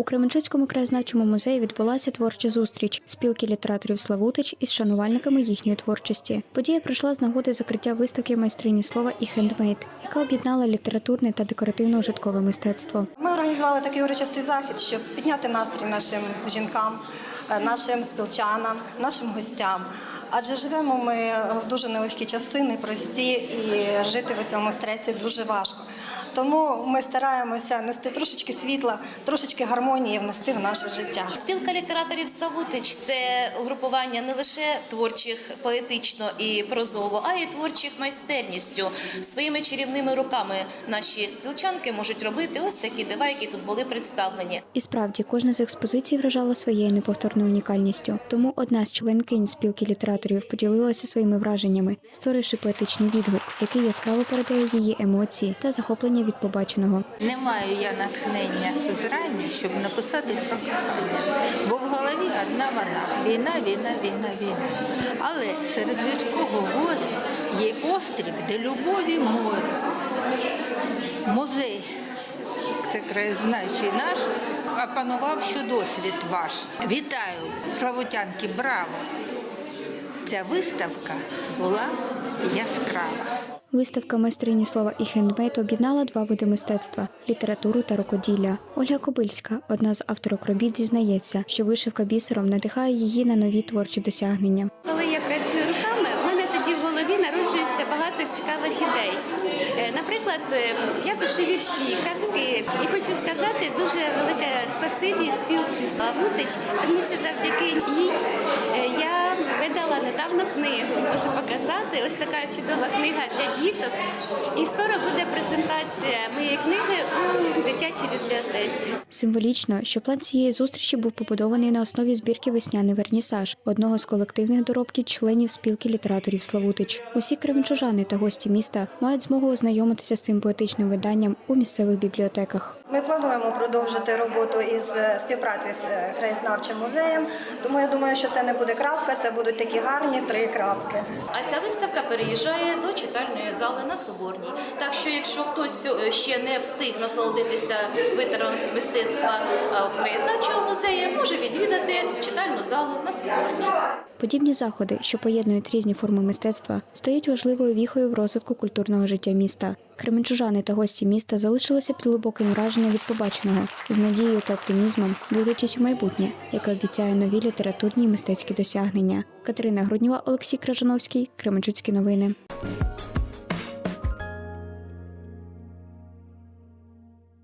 У Кременчуцькому краєзнавчому музеї відбулася творча зустріч спілки літераторів Славутич із шанувальниками їхньої творчості. Подія пройшла з нагоди закриття виставки майстрині слова і хендмейд, яка об'єднала літературне та декоративно-ужиткове мистецтво. Ми організували такий урочистий захід, щоб підняти настрій нашим жінкам, е, нашим спілчанам, нашим гостям. Адже живемо ми в дуже нелегкі часи, непрості, і жити в цьому стресі дуже важко. Тому ми стараємося нести трошечки світла, трошечки гармонії внести в наше життя. Спілка літераторів Славутич це угрупування не лише творчих поетично і прозово, а й творчих майстерністю. Своїми чарівними руками наші спілчанки можуть робити ось такі дива, які тут були представлені. І справді кожна з експозицій вражала своєю неповторною унікальністю. Тому одна з членкинь спілки літераторів поділилася своїми враженнями, створивши поетичний відгук, який яскраво передає її емоції та захоплення від побаченого. Не маю я натхнення зрання, щоб написати про кохання. Бо в голові одна вона війна, війна, війна, війна. Але серед людського горя є острів, де любові море. Музей, це краєзнавчий наш, опанував, що досвід ваш. Вітаю, славутянки, браво! Ця виставка була яскрава. Виставка майстрині слова і хендмейд об'єднала два види мистецтва літературу та рукоділля. Ольга Кобильська, одна з авторок робіт, зізнається, що вишивка бісером надихає її на нові творчі досягнення. Коли я працюю руками, у мене тоді в голові народжується багато цікавих ідей. Е, Наприклад, е, я пишу вірші, казки, і хочу сказати дуже велике спасибі спілці Славутич, тому що завдяки їй е, я видала недавно книгу. Можу показати. Ось така чудова книга для діток. І скоро буде презентація моєї книги у дитячій бібліотеці. Символічно, що план цієї зустрічі був побудований на основі збірки Весняний вернісаж, одного з колективних доробків членів спілки літераторів Славутич. Усі кременчужани та гості міста мають змогу ознайомитися з цим поетичним виданням у місцевих бібліотеках. Ми плануємо продовжити роботу із е, співпрацею з е, краєзнавчим музеєм. Тому я думаю, що це не буде крапка, це будуть такі гарні три крапки. А ця виставка переїжджає до читальної зали на Соборній. Так що, якщо хтось е, ще не встиг насолодитися витером мистецтва в краєзнавчому музеї, може відвідати читальну залу на Соборній. Подібні заходи, що поєднують різні форми мистецтва, стають важливою віхою в розвитку культурного життя міста. Кременчужани та гості міста залишилися під глибоким враженням від побаченого з надією та оптимізмом, дивлячись у майбутнє, яке обіцяє нові літературні і мистецькі досягнення. Катерина Грудніва, Олексій Кражановський, Кременчуцькі новини.